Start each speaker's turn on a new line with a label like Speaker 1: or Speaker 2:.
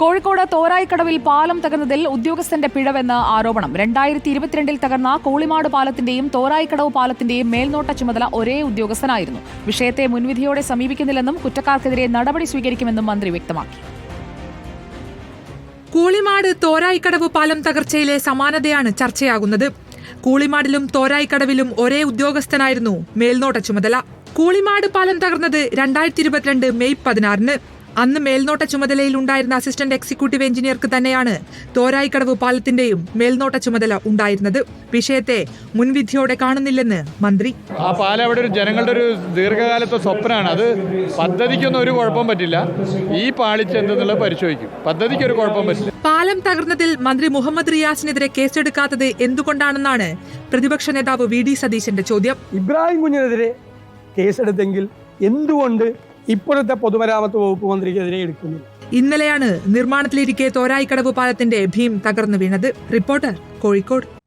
Speaker 1: കോഴിക്കോട് തോരായിക്കടവിൽ പാലം തകർന്നതിൽ ഉദ്യോഗസ്ഥന്റെ പിഴവെന്ന് ആരോപണം. രണ്ടായിരത്തി ഇരുപത്തിരണ്ടിൽ തകർന്ന കോളിമാട് പാലത്തിന്റെയും തോരായിക്കടവ് പാലത്തിന്റെയും മേൽനോട്ട ചുമതല ഒരേ ഉദ്യോഗസ്ഥനായിരുന്നു. വിഷയത്തെ മുൻവിധിയോടെ സമീപിക്കുന്നില്ലെന്നും കുറ്റക്കാർക്കെതിരെ നടപടി സ്വീകരിക്കുമെന്നും മന്ത്രി വ്യക്തമാക്കി.
Speaker 2: കൂളിമാട് തോരായിക്കടവ് പാലം തകർച്ചയിലെ സമാനതയാണ് ചർച്ചയാകുന്നത്. കൂളിമാടിലും തോരായിക്കടവിലും ഒരേ ഉദ്യോഗസ്ഥനായിരുന്നു മേൽനോട്ട ചുമതല. കൂളിമാട് പാലം തകർന്നത് രണ്ടായിരത്തി ഇരുപത്തിരണ്ട് മെയ് പതിനാറിന്. അന്ന് മേൽനോട്ട ചുമതലയിൽ ഉണ്ടായിരുന്ന അസിസ്റ്റന്റ് എക്സിക്യൂട്ടീവ് എഞ്ചിനീയർക്ക് തന്നെയാണ് തോരായിക്കടവ് പാലത്തിന്റെയും മേൽനോട്ട ചുമതല ഉണ്ടായിരുന്നത്. വിഷയത്തെ മുൻവിധിയോടെ കാണുന്നില്ലെന്ന് മന്ത്രി.
Speaker 3: ആ പാലം അവിടെ ഒരു ജനങ്ങളുടെ ഒരു ദീർഘകാലത്തെ സ്വപ്നമാണ് അത് പദ്ധതിക്കൊന്നും ഒരു കുഴപ്പം പറ്റില്ല. ഈ പാളിച്ച എന്തെന്നുള്ളത് പരിശോധിക്കും. പദ്ധതിക്ക് ഒരു കുഴപ്പം പറ്റില്ല.
Speaker 2: പാലം തകർന്നതിൽ മന്ത്രി മുഹമ്മദ് റിയാസിനെതിരെ കേസെടുക്കാത്തത് എന്തുകൊണ്ടാണെന്നാണ് പ്രതിപക്ഷ നേതാവ് വി ഡി സതീശന്റെ ചോദ്യം.
Speaker 4: ഇബ്രാഹിം കുഞ്ഞിനെതിരെ കേസെടുത്തെങ്കിൽ എന്തുകൊണ്ട് ഇപ്പോഴത്തെ പൊതുമരാമത്ത് വകുപ്പ് മന്ത്രിക്കെതിരെ എടുക്കുന്നില്ല
Speaker 2: ഇന്നലെയാണ് നിർമ്മാണത്തിലിരിക്കെ തോരായിക്കടവ് പാലത്തിന്റെ ഭീം തകർന്നു വീണത്. റിപ്പോർട്ടർ കോഴിക്കോട്.